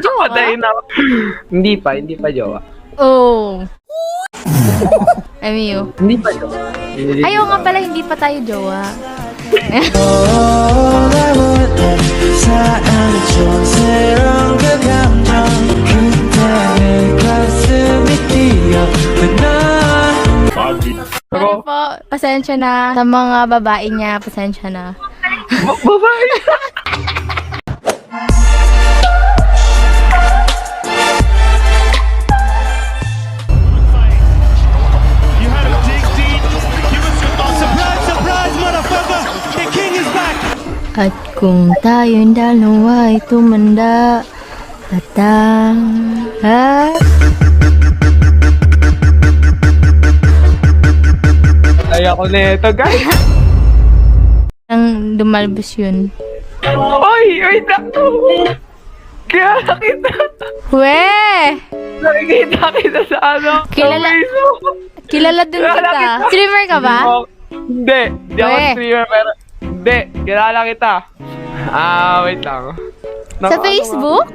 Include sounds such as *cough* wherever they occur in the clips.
may jowa? Patay na *laughs* hindi pa, hindi pa jowa. Oh. I mean you. Hindi pa jowa. Hindi Ayaw nga pala, hindi pa tayo jowa. Ano po, pasensya na sa mga babae niya, pasensya na. Babae! *laughs* kung tayong dalawa ay tumanda at ang... Ha? Ayaw ko na ito, guys. Ang lumalabas yun. Oy, wait lang. Kaya nakita. Weh! Nakikita kita sa ano. Kilala- sa Facebook. Kilala din Kilala kita. kita. Streamer ka ba? Hindi. Hindi ako streamer, pero... Hindi. Kilala kita. Ah, wait lang. Sa Naka- Facebook?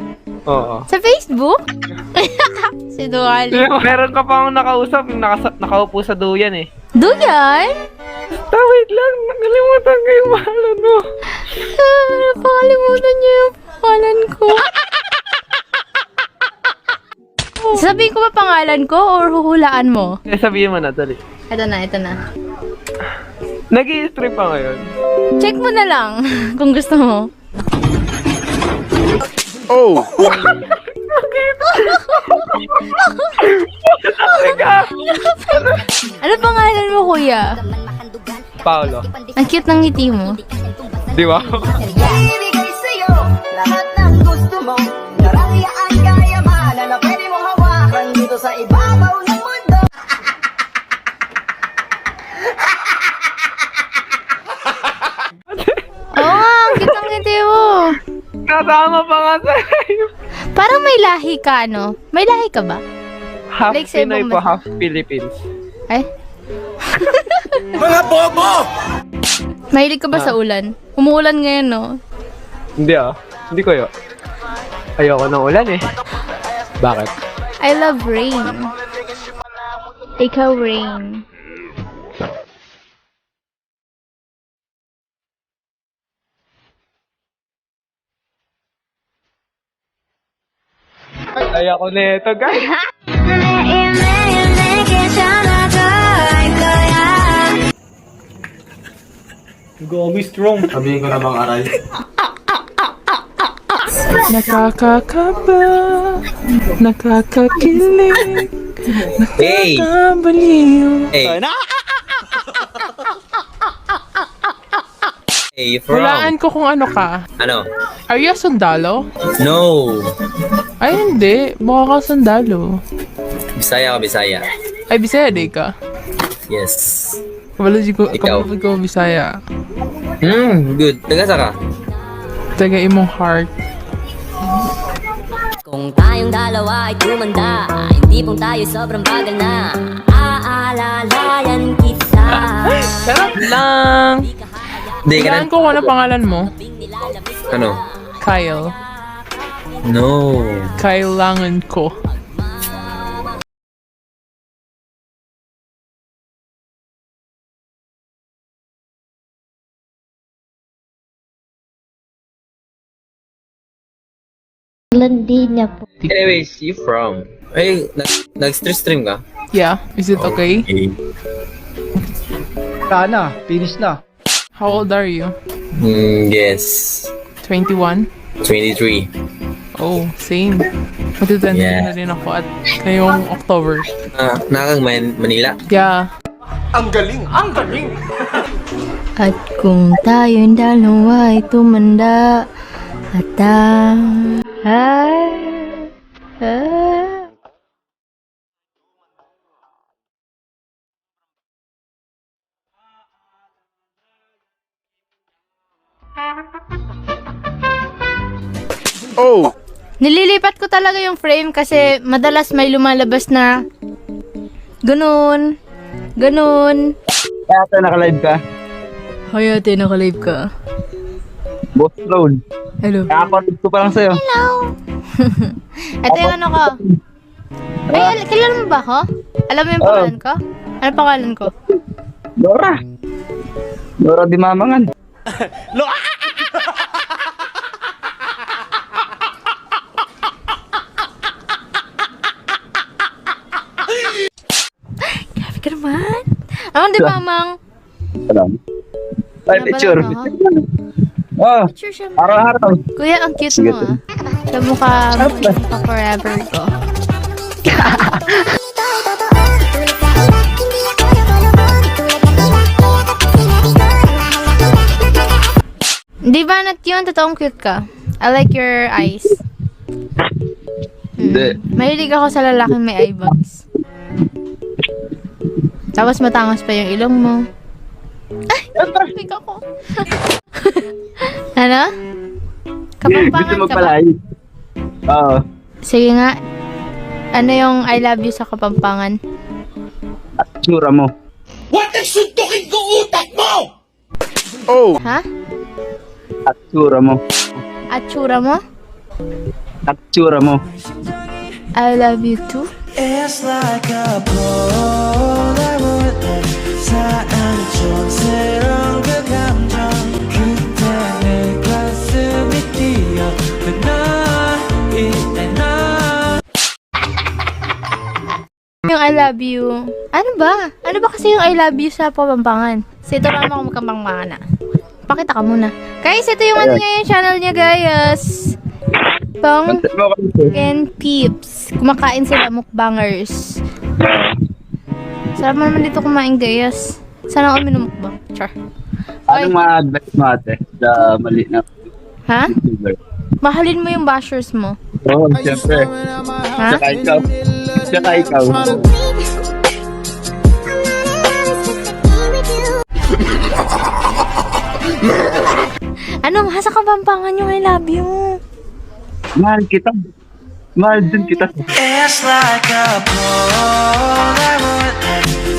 Oo. Sa Facebook? *laughs* si Duali. Meron ka pang nakausap, yung nakasa- nakaupo sa duyan eh. Duyan? Ta, wait lang. Nakalimutan ko yung mahalan mo. Ah, *laughs* Pakalimutan niyo yung pangalan ko. *laughs* Sabihin ko ba pangalan ko or huhulaan mo? Eh, sabihin mo na, dali. Ito na, ito na. nag stream pa ngayon. Check mo na lang *laughs* kung gusto mo. Teka! Ano pangalan mo, kuya? Paolo. Ang cute ng ngiti mo. Di ba? Ibigay sa'yo lahat Kasama pa nga sa'yo. Parang may lahi ka, no? May lahi ka ba? Half Like sa Pinoy po, half Philippines. Ay? *laughs* Mga bobo! Mahilig ka ba sa ulan? Umuulan ngayon, no? Hindi ah. Hindi ko yun. Ayoko ng ulan eh. Bakit? I love rain. Ikaw, rain. Ayoko na ito, guys. Sabihin ko na bang aray. Nakakakaba, nakakakilig, Hey! Hey! Hey, you from? Hulaan ko kung ano ka. Ano? Are you a sundalo? No! Ay, hindi. Mukha ka sundalo. Bisaya ka, Bisaya. Ay, Bisaya di ka. Yes. Kabalo di ko, Ikaw. kabalo ko Bisaya. Hmm, good. Taga sa ka? Taga imong heart. Kung tayong dalawa ay tumanda Hindi pong tayo sobrang bagal na Aalalayan kita *laughs* Sarap lang. Hindi ka na. Hulaan ko kung ano pangalan mo. Ano? Kyle. No. Kailangan ko. Anyways, you from? Ay, nag, nag-stream ka? Yeah. Is it okay? Okay. Sana, finish na. How old are you? Hmm, yes. 21? 23. Oh, same. Magti-20 Yeah. na rin ako at ngayong October. Ah, nakakang Man- Manila. Yeah. At kung tayong dalawa ay tumanda at ang... Ah, ah. Oh! Nililipat ko talaga yung frame kasi madalas may lumalabas na ganun, ganun. Kaya ito naka-live ka. Hayate, naka-live ka. Boss Road. Hello. Kakapanood ko pa lang sa'yo. Hello. *laughs* Ito yung ano ko. Ay, al- kilala mo ba ako? Alam mo yung Oo. pangalan ko? Ano pangalan ko? Dora. Dora di mamangan. *laughs* Grabe ka naman. Ano di mamang? Alam. Ay, Wala ba picture. Oh, araw-araw. Kuya, ang cute Sige, mo ah. Sa mukha, mukha forever ko. Di ba nat yun? Totoong cute ka. I like your eyes. Hindi. Mahilig ako sa lalaking may eye bags. Tapos matangos pa yung ilong mo. Ay! Nabig ako. *laughs* ano? Gusto Kapampangan mo ka ba? Oo. Sige nga. Ano yung I love you sa Kapampangan? At tsura mo. Ha? At tsura mo. At tsura mo? At tsura mo. I love you too. It's like a Polaroid 사랑이 촌스러운 그 감정 그때 내 가슴이 뛰어 나 이때 나 Yung I love you. Ano ba? Ano ba kasi yung I love you sa Kapampangan? So, ito mama ko magkapangpangan na. Pakita ka muna. Guys, ito yung ano niya yung channel niya, guys. Kasi. and Peeps. Kumakain sila, mukbangers. Sarap mo naman dito kumain, guys. Sana ako minumukbang. Char. Anong ma-advise mo ate sa mali na Ha? Mahalin mo yung bashers mo. Oo, oh, siyempre. Ha? Tsaka ikaw. Tsaka ikaw. Ano, hasa Kapampangan yung I love you. Mahal kita. Mahal din kita. It's like a Polaroid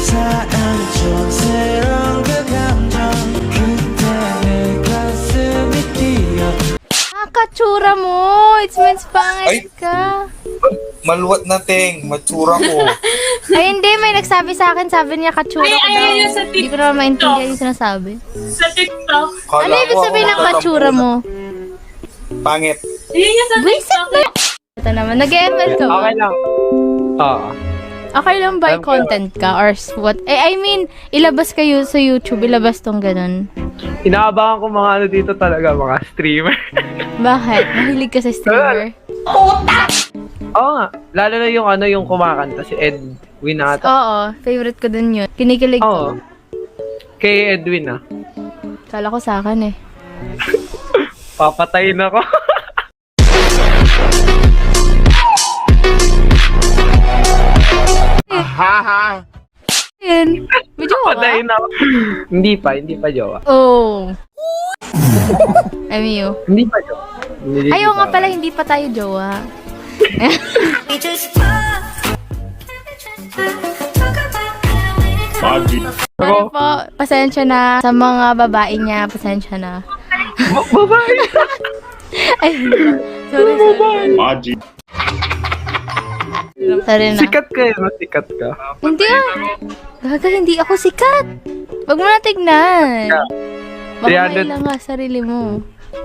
사랑이 촌스러운 그 감정 그때 내 가슴이 뛰어 Nakatsura mo. It's means pangit ka. Maluwat na, Teng. Matsura ko. *laughs* Ay, hindi. May nagsabi sa akin. Sabi niya, katsura ko daw. Hindi ko naman maintindihan yung sinasabi. Sa TikTok. Kala Ano ibig ko ako sabihin ng matatampo katsura na. mo? Yun yung sa TikTok. na. Ito naman. Nag-ML ka ba? Okay lang. Oo. Okay lang ba yung content ka? Or what? Eh, I mean, ilabas kayo sa YouTube. Ilabas tong ganun. Inaabangan ko mga ano dito talaga, mga streamer. *laughs* Bakit? Mahilig ka sa streamer? Oo nga. Lalo na yung ano, yung kumakanta, si Edwin ata. Oo. Favorite ko dun yun. Kinikilig Oo. ko. Kay Edwin ah. Kala ko sa akin eh. *laughs* Papatayin ako. *laughs* Yun. *laughs* Medyo ka? Patayin ako. hindi pa, hindi pa jowa. Oh. Amiyo. Hindi pa jowa. Hindi Ayaw nga pala, hindi pa tayo jowa. Sorry po, pasensya na sa mga babae niya, pasensya na. Babae. *laughs* Ay, sorry, sorry. Sorry na. Sikat ka yun, sikat ka. Hindi ah. Gaga, hindi ako sikat. Wag mo na tignan. Baka 300. mailang nga sarili mo.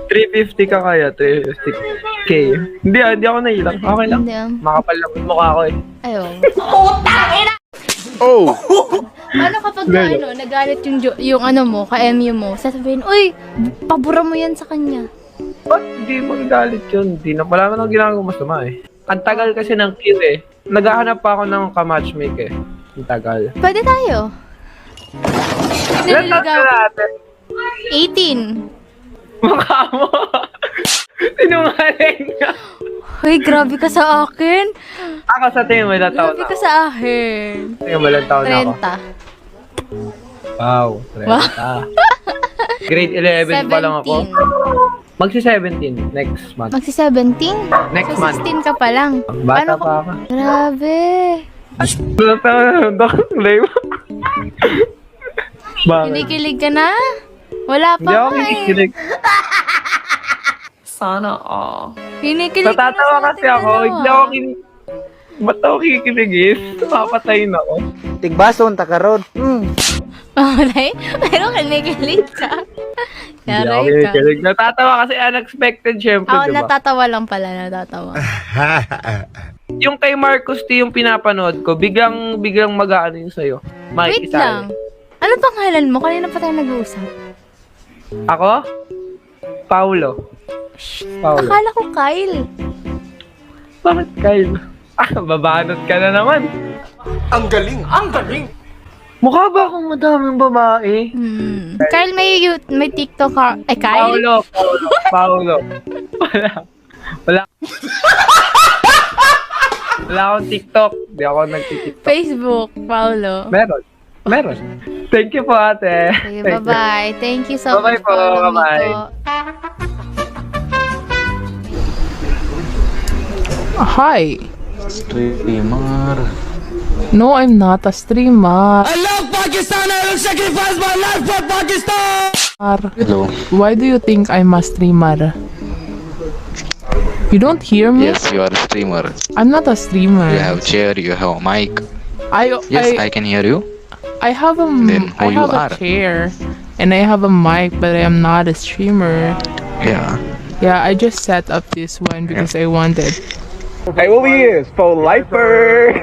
350 ka kaya, 350k. Hindi ah, hindi ako nailang. Okay lang. Hindi ah. Makapal lang yung mukha ko eh. Ayaw. Oh! Paano kapag ka, ano, nagalit yung, jo- yung ano mo, ka-MU mo, sasabihin, Uy, pabura mo yan sa kanya. Ba't hindi magagalit yun? Hindi na pala naman ang ginagawa masama eh. Ang tagal kasi ng kill eh. Naghahanap pa ako ng ka-matchmake eh. Ang tagal. Pwede tayo. Ilan taon ka Naliligaw. natin? 18. Mukha mo. Sinungaling ka. Uy, grabe ka sa akin. Ako sa tingin mo ilang taon Grabe ka ako. sa akin. Tingin mo ilang taon na ako. 30. Wow, 30. *laughs* Grade 11 pa lang ako. 17. Magsi-17 next month. Magsi 17? Next so, month. 16 ka pa lang. Bata Paano ko- pa ako. Grabe. Taon na Dok? Lame. Bakit? Kinikilig ka na? Wala pa Hindi ako nga eh. kinikilig. Sana all. Kinikilig ka na Natatawa sa kasi ating ako. dalawa. Hindi ako kin... Ba't ako kikiligis? Papatayin ako. Tigbason, Hmm. Mamalay? *laughs* Pero kinikilig ka. Hindi ako Yaray ka. kinikilig. Natatawa kasi unexpected syempre, Ako di ba? natatawa lang pala, natatawa. *laughs* yung kay Marcos T yung pinapanood ko, biglang biglang mag-aano yun sa'yo. Wait Makikita lang. Ano pangalan mo? Kanina pa tayo nag-uusap. Ako? Paulo. Paulo. Akala ko Kyle. Bakit Kyle? *laughs* Ah, babanot ka na naman. Ang galing, ang galing. Mukha ba akong madaming babae? Hmm. Kyle, may, you- may TikTok ka. Eh, Kyle? Paulo, Paulo, Paulo. Wala. Wala. Wala akong TikTok. Di ako nagtitiktok. Facebook, Paulo. Meron. Meron. Thank you po, ate. Okay, Thank you. bye-bye. Thank you so Bye-bye much, po, Paulo bye-bye. Mito. Hi. Streamer. No, I'm not a streamer. I love Pakistan. I will sacrifice my life for Pakistan. Hello. Why do you think I'm a streamer? You don't hear me? Yes, you are a streamer. I'm not a streamer. You have chair, you have a mic. I Yes, I, I can hear you. I have a Then I who you have a are? chair and I have a mic, but I am not a streamer. Yeah. Yeah, I just set up this one because I wanted. Hey, what we is? For lifer. *laughs*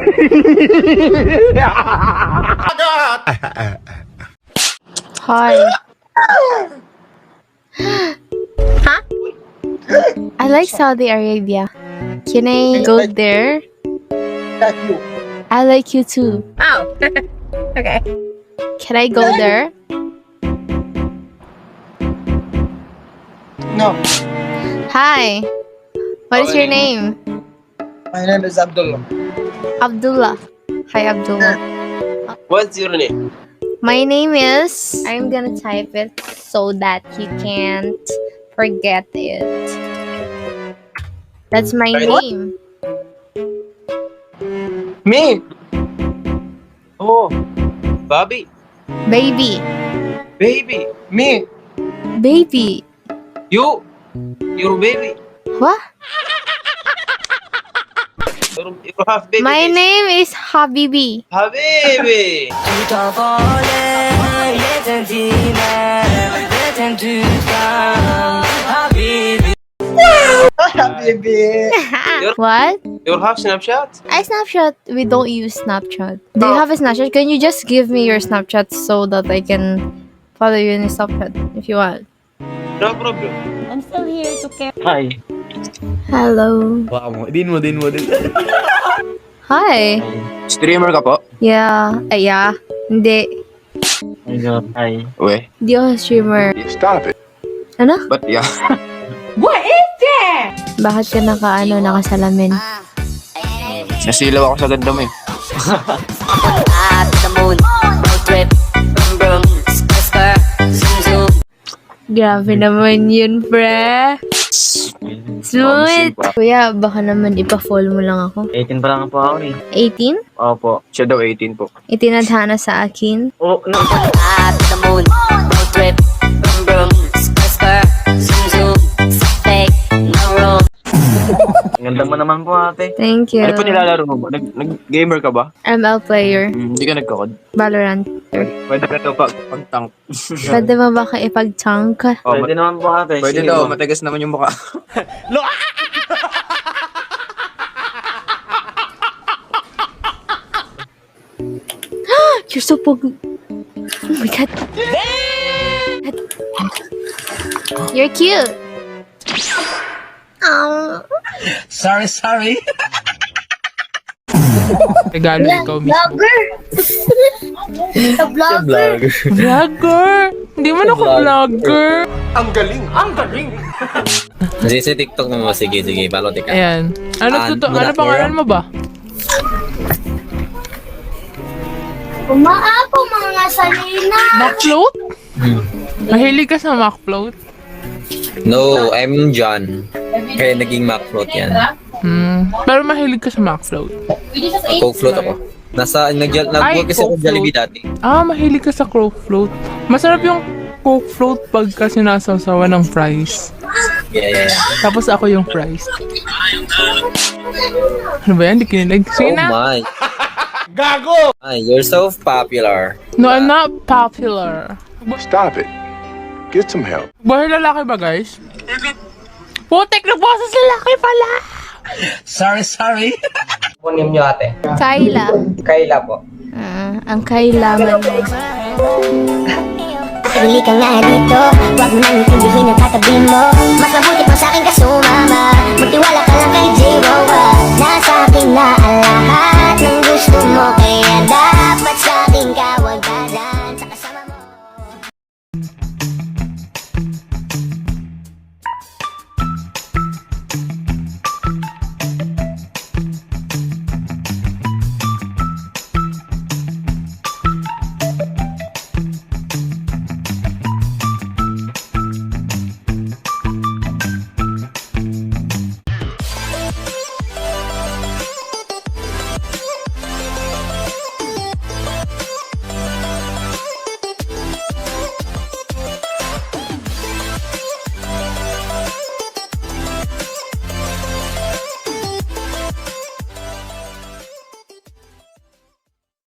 Hi. huh? I like Saudi Arabia. Can I go there? I like you too. Oh. *laughs* okay. Can I go there? No, Hi. What is your name? My name is Abdullah. Abdullah. Hi, Abdullah. What's your name? My name is. I'm gonna type it so that you can't forget it. That's my name. Me. Oh, Bobby, Baby. baby, me, Baby. you, your baby, What? Your, your half baby. My name is Habibi. Habibi. Habibi. *laughs* what? Your half Snapchat. I Snapchat. We don't use Snapchat. Do you have a Snapchat? Can you just give me your Snapchat so that I can follow you in Snapchat if you want? No problem. I'm still here to care. Hi. Hello. Wow, din mo, din mo, din. Hi. Streamer ka po? Yeah. Ay, yeah. Hindi. My God. Hi. We. Hindi ako streamer. Stop it. Ano? But yeah. *laughs* Bakit ka naka, ano, nakasalamin? Nasilaw ako sa ganda mo eh. Grabe naman yun, pre. Smooth. Kuya, baka naman ipa-fall mo lang ako. 18 pa lang po ako eh. 18? Opo. Siya daw 18 po. Itinadhana sa akin. Oh, no. Up the moon, road trip, Ang ganda mo naman po ate. Thank you. Ano pa nilalaro mo? Nag, nag-gamer ka ba? ML player. Hmm, Hindi ka nagkakod. Valorant. Pwede ka to pag, pag-tank. *laughs* Pwede mo ba kayo ipag-chunk? Oh, Pwede naman po ate. Pwede Sige daw, po. matigas naman yung mukha. *laughs* *gasps* You're so pog... Oh my god. You're cute. Um, Sorry, sorry. Regalo ikaw mismo. The *laughs* vlogger. Vlogger! Hindi man ako vlogger. Ang galing, ang galing. Kasi sa TikTok mo, sige, sige, follow ka. Ayan. Ano, Ah, to, ano pangalan mo ba? Umaapo mga salina. Macfloat? Mahilig ka sa Macfloat? No, I'm John. Kaya naging Macfloat yan. Hmm. Pero mahilig ka sa Macfloat. Coke float ako. Nasa, nag nag-work kasi ako Jollibee float. dati. Ah, mahilig ka sa Coke float. Masarap yung Coke float pagka sinasawsawan ng fries. Yeah, yeah, yeah. Tapos ako yung prize. Ano ba yan? Di kinilig. Sige Oh na. my. *laughs* Gago! You're so popular. No, I'm not popular. Stop it. Get some help. Bahay lalaki ba, guys? Putek na boses lalaki pala. Sorry, sorry. po ninyo ate? Kayla. Kayla po. Ah, ang kailangan mo. Sarili ka nga dito Huwag mo nang intindihin ang katabi mo Mas mabuti pa sa akin ka sumama Magtiwala ka lang kay Jiwawa Nasa akin na ang lahat ng gusto mo